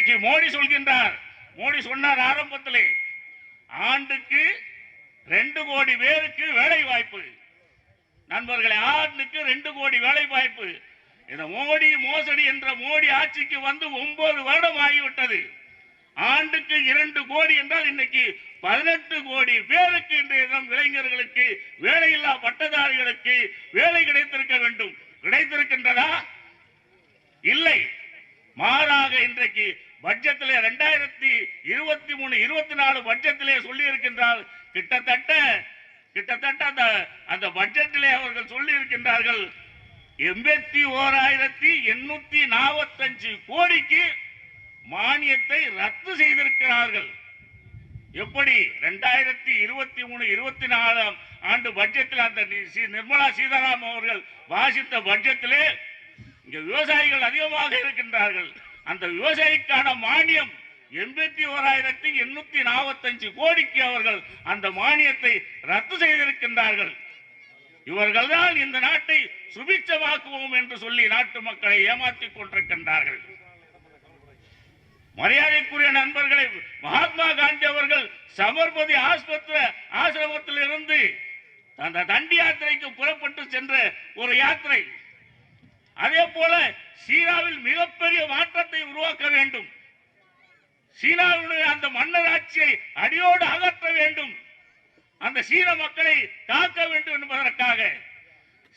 இன்றைக்கு மோடி சொல்கின்றார். மோடி சொன்னார் ஆரம்பத்திலே ஆண்டுக்கு ரெண்டு கோடி பேருக்கு வேலை வாய்ப்பு நண்பர்களே ஆண்டுக்கு ரெண்டு கோடி வேலை வாய்ப்பு இந்த மோடி மோசடி என்ற மோடி ஆட்சிக்கு வந்து ஒன்பது வருடம் ஆகிவிட்டது. ஆண்டுக்கு இரண்டு கோடி என்றால் இன்னைக்கு பதினெட்டு கோடி பேருக்கு இன்றைய தினம் இளைஞர்களுக்கு வேலையில்லா பட்டதாரிகளுக்கு வேலை கிடைத்திருக்க வேண்டும். கிடைத்திருக்கின்றதா? இல்லை. மாறாக இன்றைக்கு பட்ஜெட்டிலே ரெண்டாயிரத்தி இருபத்தி மூணு இருபத்தி நாலு பட்ஜெட்டிலே சொல்லி இருக்கின்றால் கிட்டத்தட்ட கிட்டத்தட்ட அந்த அந்த பட்ஜெட்டிலே அவர்கள் சொல்லி இருக்கின்றார்கள் எண்பத்தி ஓராயிரத்தி எண்ணூத்தி நாற்பத்தஞ்சு கோடிக்கு மானியத்தை ரத்து செய்திருக்கிறார்கள். எப்படி? ரெண்டாயிரத்தி இருபத்தி மூணு இருபத்தி நாலாம் ஆண்டு பட்ஜெட்டில் அந்த நிர்மலா சீதாராமன் அவர்கள் வாசித்த பட்ஜெட்டிலே இங்க விவசாயிகள் அதிகமாக இருக்கின்றார்கள். அந்த விவசாயிக்கான மானியம் எண்பத்தி ஓராயிரத்தி எண்ணூத்தி நாற்பத்தஞ்சு கோடிக்கு அவர்கள் அந்த மானியத்தை ரத்து செய்திருக்கின்றார்கள். இவர்கள்தான் இந்த நாட்டை சுபிச்சமாக்குவோம் என்று சொல்லி நாட்டு மக்களை ஏமாற்றிக் கொண்டிருக்கின்றார்கள். மரியாதைக்குரிய நண்பர்களை மகாத்மா காந்தி அவர்கள் சபர்மதி ஆஸ்பத்திரி ஆசிரமத்தில் இருந்து அந்த தண்டி யாத்திரைக்கு புறப்பட்டு சென்ற ஒரு யாத்திரை. அதே போல சீனாவில் மிகப்பெரிய மாற்றத்தை உருவாக்க வேண்டும். சீனாவுடைய அந்த மன்னர் ஆட்சியை அடியோடு அகற்ற வேண்டும். அந்த சீன மக்களை தாக்க வேண்டும் என்பதற்காக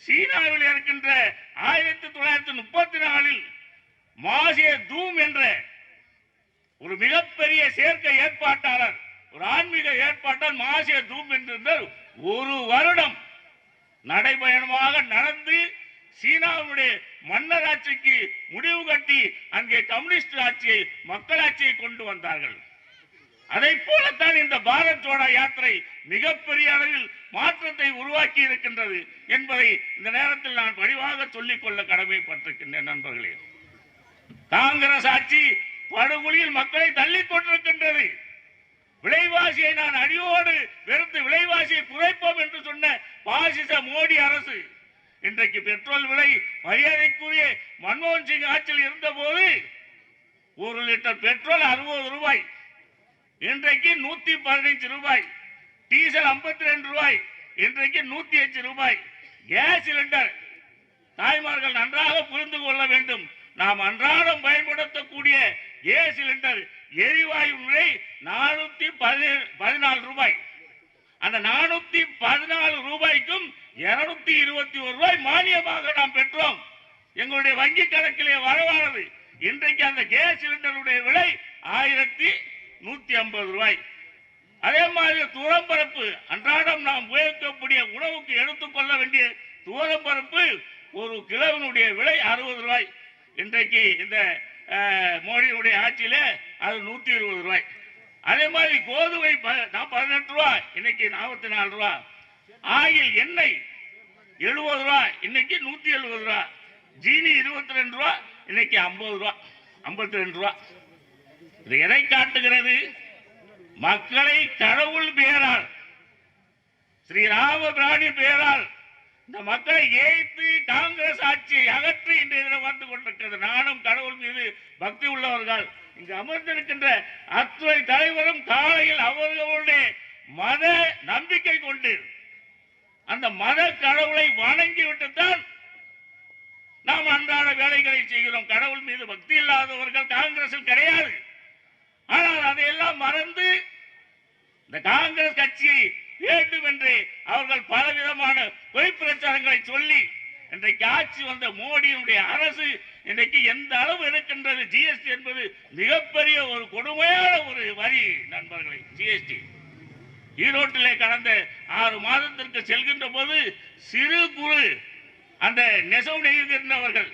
சீனாவில் இருக்கின்ற ஆயிரத்தி தொள்ளாயிரத்தி முப்பத்தி நாலில் மாசே தூம் என்ற ஒரு மிகப்பெரிய சேர்க்கை ஏற்பாட்டாளர் ஒரு ஆன்மீக ஏற்பாட்டால் மாசே தூம் என்றிருந்தார். ஒரு வருடம் நடைபயணமாக நடந்து சீனாவுடைய மன்னர் ஆட்சிக்கு முடிவு கட்டி அங்கே கம்யூனிஸ்ட் ஆட்சியை மக்களாட்சியை கொண்டு வந்தார்கள். அதை போலத்தான் இந்த பாரத் ஜோடா யாத்திரை மிகப்பெரிய அளவில் மாற்றத்தை உருவாக்கி இருக்கின்றது என்பதை இந்த நேரத்தில் நான் பணிவாக சொல்லிக் கொள்ள கடமைப்பட்டிருக்கின்றேன் நண்பர்களே. காங்கிரஸ் ஆட்சி படுகொலியில் மக்களை தள்ளி கொண்டிருக்கின்றது விலைவாசியை நான் அடியோடு வெறுத்து விலைவாசியை குறைப்போம் என்று சொன்ன பாசிச மோடி அரசு இன்றைக்கு பெட்ரோல் விலை மரியாதைக்குரிய மன்மோகன் சிங் ஆட்சியில் இருந்தபோது ஒரு லிட்டர் பெட்ரோல் அறுபது ரூபாய். இன்றைக்கு நூத்தி பதினைஞ்சு ரூபாய். டீசல் 52 ரெண்டு ரூபாய். இன்றைக்கு நூத்தி அஞ்சு ரூபாய். Gas cylinder. தாய்மார்கள் நன்றாக புரிந்து கொள்ள வேண்டும். நாம் அன்றாடம் பயன்படுத்தக்கூடிய கேஸ் சிலிண்டர். எரிவாயு விலை நானூத்தி பதினாலு ரூபாய். அந்த நானூத்தி பதினாலு ரூபாய்க்கும் இருநூத்தி இருபத்தி ஒரு ரூபாய் மானியமாக நாம் பெற்றோம். எங்களுடைய வங்கி கணக்கிலே வரவானது. இன்றைக்கு அந்த கேஸ் சிலிண்டருடைய விலை ஆயிரத்தி நூத்தி ஐம்பது ரூபாய். அதே மாதிரி தூரம்பரப்பு அன்றாடம் நாம் உபயோகிக்கக்கூடிய உணவுக்கு எடுத்துக்கொள்ள வேண்டிய தூரம்பரப்பு ஒரு கிலோவினுடைய விலை அறுபது ரூபாய். இன்றைக்கு இந்த மோடியினுடைய மோடியுடைய ஆட்சியில அது நூத்தி இருபது ரூபாய். அதே மாதிரி கோதுமை பதினெட்டு ரூபாய் இன்னைக்கு நாற்பத்தி நாலு ரூபாய் ஆயில் எண்ணெய் எழுபது ரூபாய் இன்னைக்கு நூத்தி எழுபது ரூபாய் ஜீனி இருபத்தி ரெண்டு ரூபாய் இன்னைக்கு ஐம்பது ரூபாய் ஐம்பத்தி ரெண்டு ரூபா. இது எதை காட்டுகிறது? மக்களை கடவுள் பெயரால் ஸ்ரீராம பிராணி பெயரால் இந்த மக்களை ஏய்த்து காங்கிரஸ் ஆட்சியை அகற்றி இன்றைய தினம் வந்து கொண்டிருக்கிறது நானும் கடவுள் மீது பக்தி உள்ளவர்கள். இங்கு அமர்ந்திருக்கின்ற அத்துறை தலைவரும் காலையில் அவர்களுடைய மத நம்பிக்கை கொண்டு அந்த மத கடவுளை வணங்கி விட்டுத்தான் நாம் அன்றாட வேலைகளை செய்கிறோம். கடவுள் மீது பக்தி இல்லாதவர்கள் காங்கிரஸில் கிடையாது. ஆனால் அதையெல்லாம் மறந்து இந்த காங்கிரஸ் கட்சியை வேண்டும் என்று அவர்கள் பலவிதமான பொய் பிரச்சாரங்களை சொல்லி இன்றைக்கு ஆட்சி வந்த மோடியினுடைய அரசு இன்றைக்கு எந்த அளவு இருக்கின்றது? ஜிஎஸ்டி என்பது மிகப்பெரிய ஒரு கொடுமையான ஒரு வரி நண்பர்களை ஜிஎஸ்டி. ஈரோட்டிலே கடந்த ஆறு மாதத்திற்கு செல்கின்ற போது சிறு குறு அந்த நெசவு நெய்கின்றவர்கள்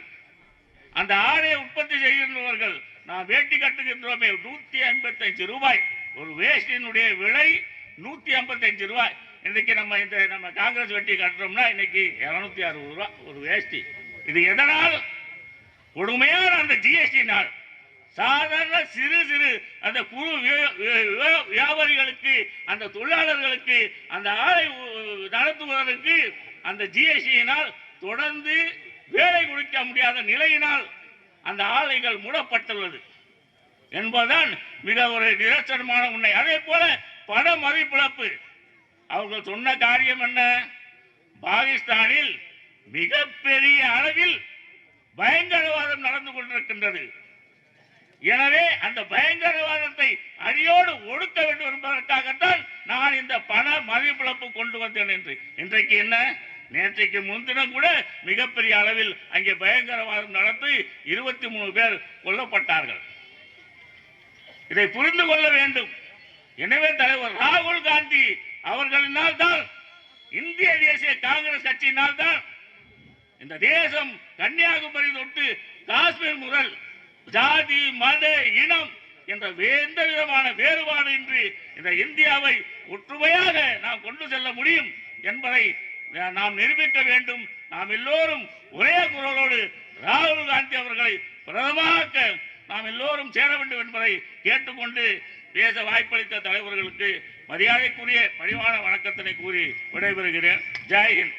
அந்த ஆடை உற்பத்தி செய்கின்றவர்கள் நான் வேட்டி கட்டுகின்றோமே நூத்தி ஐம்பத்தஞ்சு ரூபாய். ஒரு வேஷ்டியினுடைய விலை நூத்தி ஐம்பத்தஞ்சு ரூபாய். இன்னைக்கு நம்ம இந்த நம்ம காங்கிரஸ் வெட்டி கட்டுறோம்னா இன்னைக்கு இரநூத்தி அறுபது ரூபா ஒரு வேஷ்டி. இது எதனால்? கொடுமையான அந்த ஜிஎஸ்டி நாள். சாதாரண சிறு சிறு அந்த குழு வியாபாரிகளுக்கு அந்த தொழிலாளர்களுக்கு அந்த ஆலை நடத்துவதற்கு அந்த ஜிஎஸ்டியினால் தொடர்ந்து வேலை கொடுக்க முடியாத நிலையினால் அந்த ஆலைகள் மூடப்பட்டுள்ளது. என்பதுதான் மிக ஒரு நிதர்சனமான உண்மை. அதே போல பண மதிப்பிழப்பு. அவர்கள் சொன்ன காரியம் என்ன? பாகிஸ்தானில் மிகப்பெரிய அளவில் பயங்கரவாதம் நடந்து கொண்டிருக்கின்றது. எனவே அந்த பயங்கரவாதத்தை அடியோடு ஒடுக்க வேண்டும் என்பதற்காகத்தான் நான் இந்த பண மதிப்பிழப்பு கொண்டு வந்தேன் என்று. இன்றைக்கு என்ன? நேற்றைக்கு முன்தினம் கூட மிகப்பெரிய அளவில் அங்கே பயங்கரவாதம் நடத்தி இருபத்தி மூணு பேர் கொல்லப்பட்டார்கள். இதை புரிந்து கொள்ள வேண்டும். எனவே தலைவர் ராகுல் காந்தி அவர்களினால் தான் இந்திய தேசிய காங்கிரஸ் கட்சியினால் தான் இந்த தேசம் கன்னியாகுமரி தொட்டு காஷ்மீர் முதல் ஜாதி மத இனம் என்ற எந்த விதமான வேறுபாடு இன்றி இந்த இந்தியாவை ஒற்றுமையாக நாம் கொண்டு செல்ல முடியும் என்பதை நாம் நிரூபிக்க வேண்டும். நாம் எல்லோரும் ஒரே குரலோடு ராகுல் காந்தி அவர்களை பிரதமராக்க நாம் எல்லோரும் சேர வேண்டும் என்பதை கேட்டுக்கொண்டு பேச வாய்ப்பளித்த தலைவர்களுக்கு மரியாதைக்குரிய பணிவான வணக்கத்தினை கூறி விடைபெறுகிறேன். ஜெய்ஹிந்த்